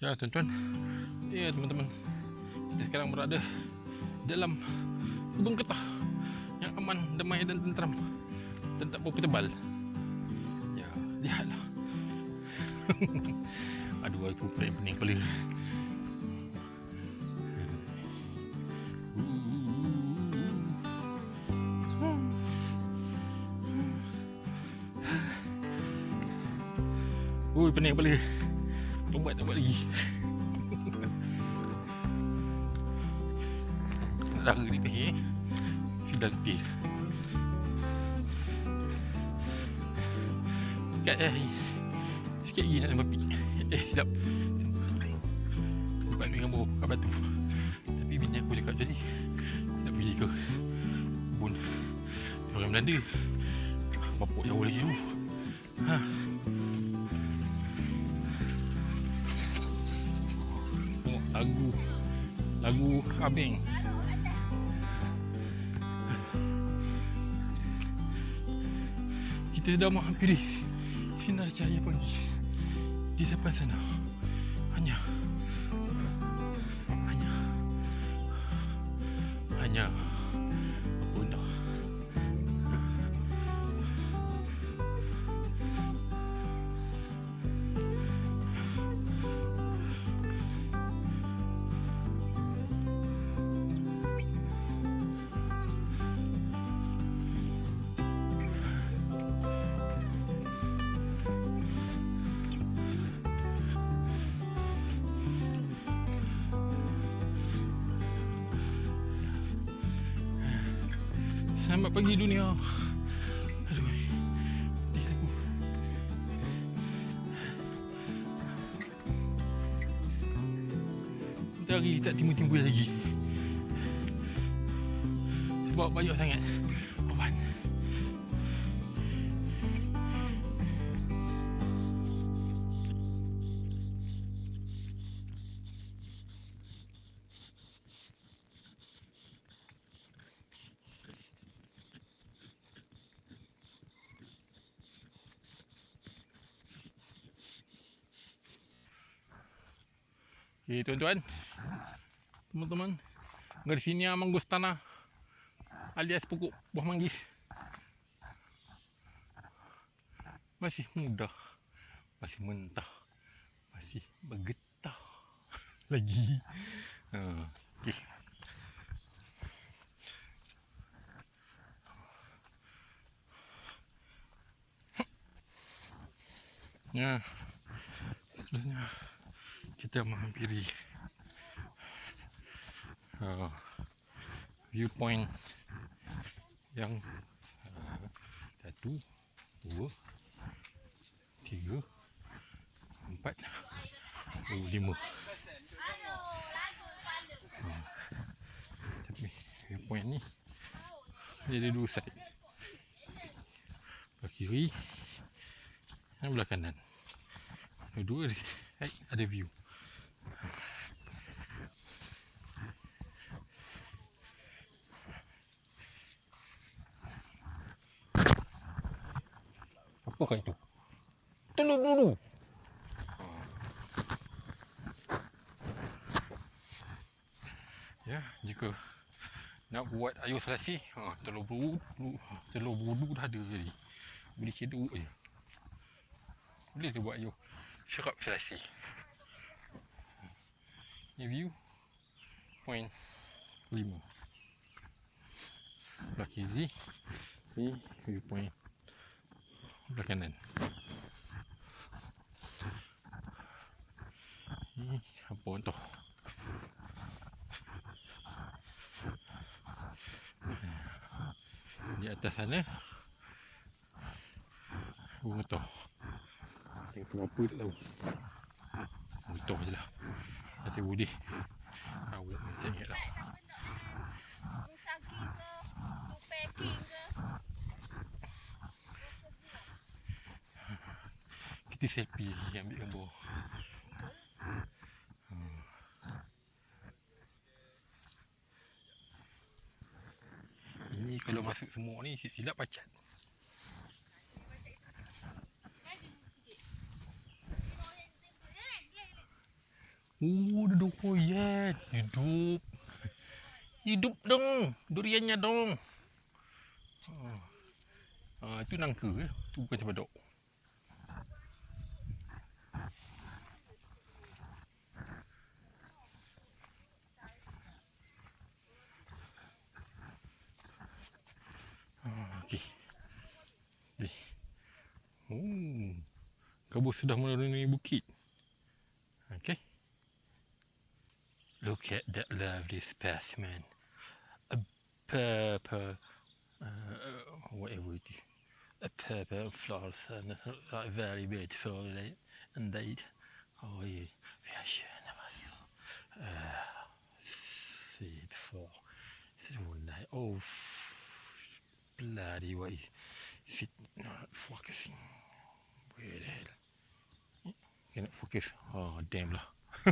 Ya tuan-tuan. Ya teman-teman. Kita sekarang berada Dalam Kebun ketah Yang aman, damai dan tenteram Dan tak berapa tebal Ya, lihatlah. Aduh aku pening-pening kepala. Ui pening kepala Ubat tak buat lagi. Lara ni peh Sudah letih. Dekat eh. Sikit lagi nak babi Eh silap Ubat ni dengan kat batu Tapi bini aku cakap tadi Nak pergi ke Kebun? Orang Belanda Bapak jauh lagi tu. Ha Lagu Abeng Kita dah menghampiri Sinar cahaya pagi Di depan sana. Hanya Selamat pagi dunia. Aduh. Matahari tak timbul-timbul lagi. Sebab banyak sangat Okay tuan-tuan. Teman-teman Garcinia mangustana Alias pokok buah manggis. Masih muda Masih mentah Masih bergetah Lagi. Ya, kita menghampiri uh, viewpoint yang uh, satu, dua, tiga, empat, oh, lima. Hmm. Tapi viewpoint ni dia ada dua side. Belah kiri dan belah kanan. Dua-dua ada view. Ya, jika nak buat air selasi, ha, telur bulu, telur bulu dah ada jadi. Boleh ceduk je. Boleh tu buat air syrup selasi. Ni view point 5. Belah kiri ni view point belah kanan. Ni apa tu? Di atas sana. Bunga tu Tengok tu apa tak tahu Bunga je lah. Masih budi Awak macam ni lah. Kita selfie ambil gambar Hmm. Kalau masuk semua ni silap pacat Oh, duduk koyet. Hidup. Hidup dong. Duriannya dong. Ah, ah itu nangka eh. Tu bukan cempedak. Oh. Kabut sudah menuruni bukit. Okay. Look at that lovely specimen. A purple, uh, whatever it is. A purple flowers and uh, very beautiful like, indeed. Oh, yeah. Very generous. Uh, see before. So nice. Oh, f- bloody way. Is it not focusing? Where the hell? Cannot focus. Oh, damn lah.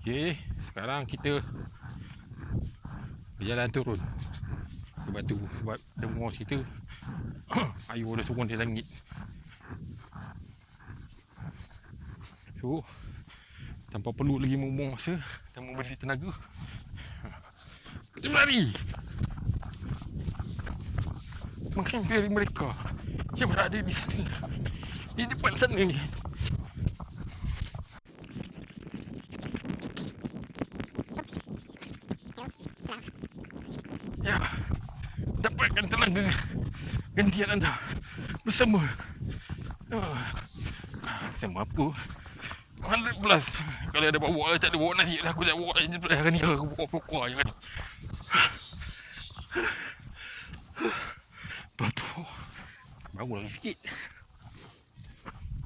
Okay, sekarang kita berjalan turun ke batu sebab dengar kita air dah turun di langit. So, tanpa perlu lagi membuang masa dan memberi tenaga, kita berlari menghampiri mereka. Yang berada di sana. Di depan sana ya. Dapatkan tenaga gantian anda bersama. Ah, sama apa? 100 plus kalau ada bawa tak ada bawa nasi aku tak bawa. Je hari ni aku bawa pokok je kan Batu Baru lagi sikit.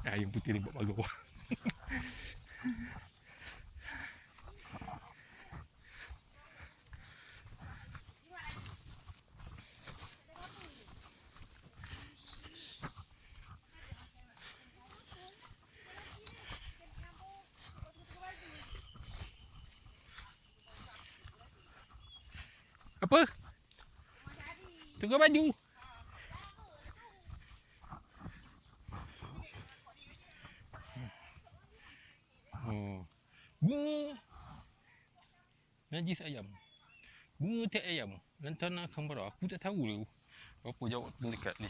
Ayam putih ni buat malu Apa? Tunggu baju Oh. Bunga Najis ayam Bunga teh ayam. Lantana kambara Aku tak tahu tu Apa jawab pendekat ni.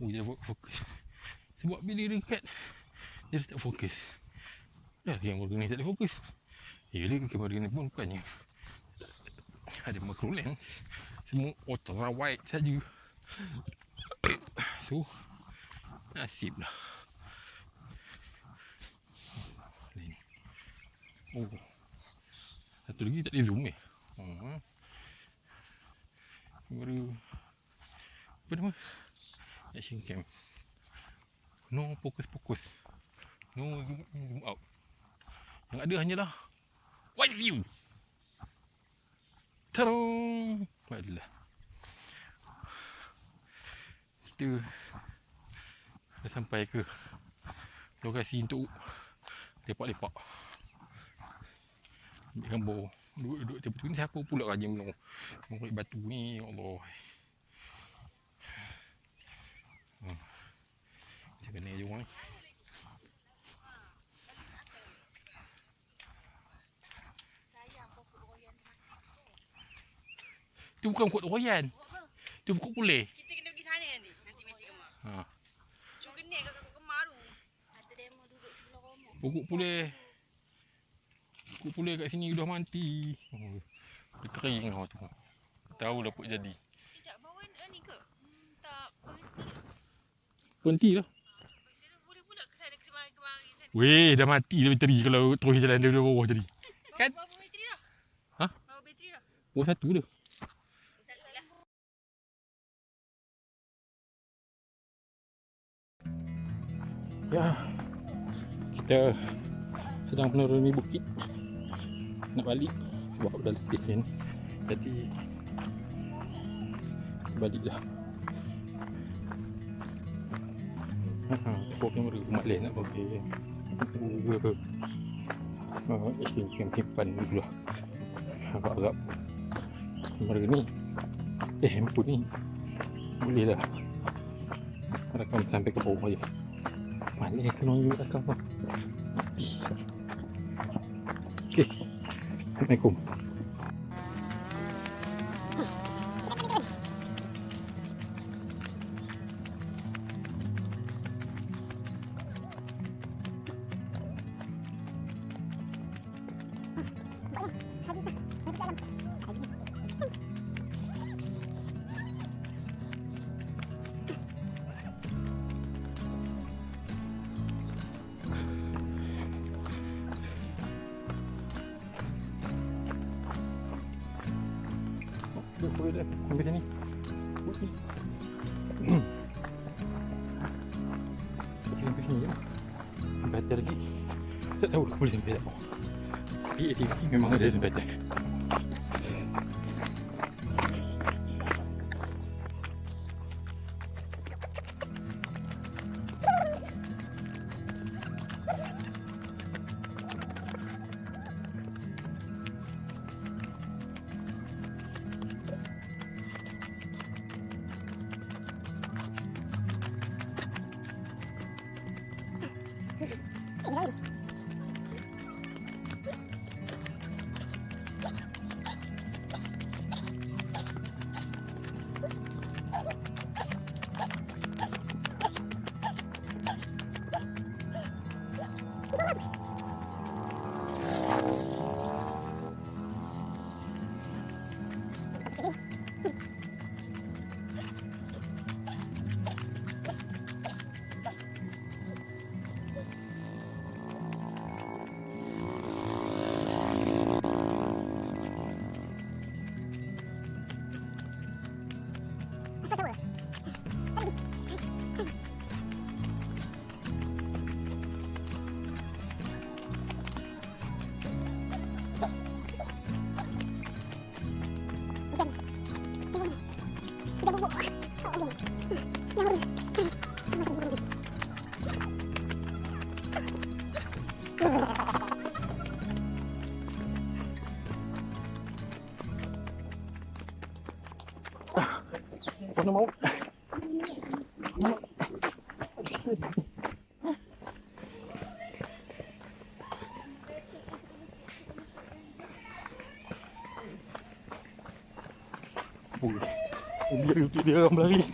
Oh dia buat fokus. Sebab bila dia dekat Dia tak fokus. Dah kamera ni tak ada fokus. Dia kamera ni pun bukannya. Ada macro lens. Semua ultra wide saja. So Nasib lah. Oh. Satu lagi tak boleh zoom eh. Hmm. Baru apa nama? Action cam. No fokus fokus. No zoom in zoom out. Yang ada hanyalah wide view. Tarong. Baiklah. Kita dah sampai ke lokasi untuk lepak-lepak. Ambil gambar. Duduk-duduk tepi ni siapa pula raja menung. Mengorek batu ni, ya Allah. Hmm. Macam mana je orang ni. Sayang pokok royan. Tu bukan kot royan. Tu pokok pulih. Kita kena pergi sana nanti. Nanti mesej kemar. Ha. Cuk genik kat kemar tu. Ada demo duduk sebelah rumah. Pokok pulih. Pulih kat sini dah mati. Oh. Dia kering kau tu. Tahu dah apa jadi. Sekejap, bawa ni ke? Hmm, tak. Berhenti lah. Saya tu boleh pula ke sana ke semari kemari sana. Weh, dah mati dah bateri kalau terus jalan dari bawah tadi. Kan? Bawa bateri dah. Ha? Bawa bateri dah. Oh, satu dah. Ya, kita sedang menuruni bukit nak balik sebab dah letih kan. Jadi balik dah. Ha, aku kamera mak lain nak pakai. Uh, uh, isim simpan dulu lah. Agak-agak kamera ni. Eh, handphone ni boleh lah Rekam sampai ke bawah je. Mana yang senang juga rekam tu. ในกลุ่ม Assalamualaikum. Duduk boleh dah. Ambil sini. Buat ni. Kita sampai sini je. Sampai atas lagi. Tak tahu lah boleh sampai tak. Tapi ATV memang ada sampai atas. Mana mau? Oh, dia lutut dia orang berlari.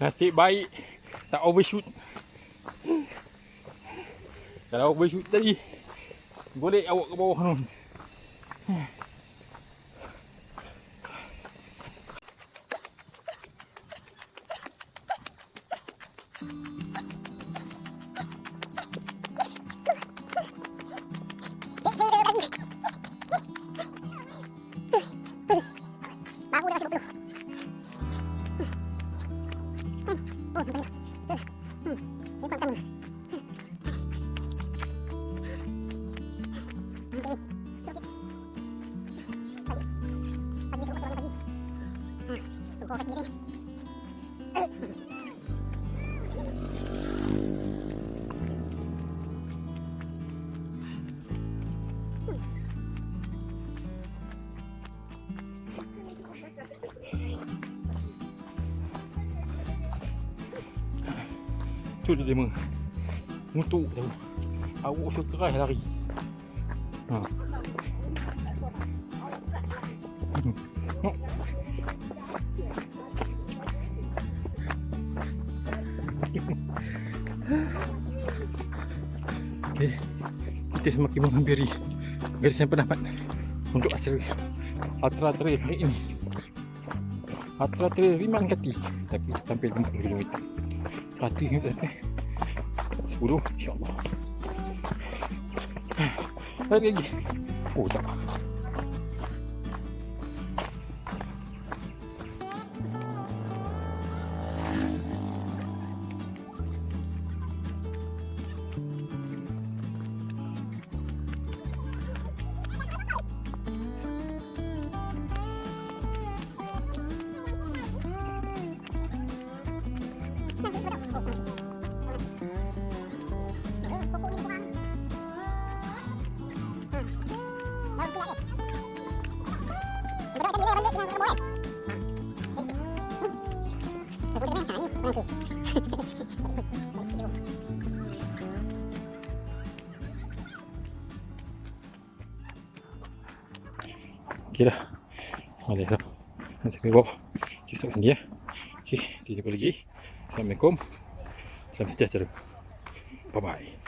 Nasib baik tak overshoot. Kalau overshoot tadi Golek awak ke bawah tu Tu dia demo Ngutuk tau Awak keras lari ha. Hmm. Okay. Kita semakin menghampiri garis yang pendapat untuk hasil Atra Trail hari ini. Atra Trail Riman Kati tapi sampai 50 km. Kati ni sampai 10 insyaAllah. Lagi lagi. Oh tak. Okey dah. Boleh dah. Nanti kami bawa. Okay, stop sini ya. Okey, kita jumpa lagi. Assalamualaikum. Salam sejahtera. Bye-bye.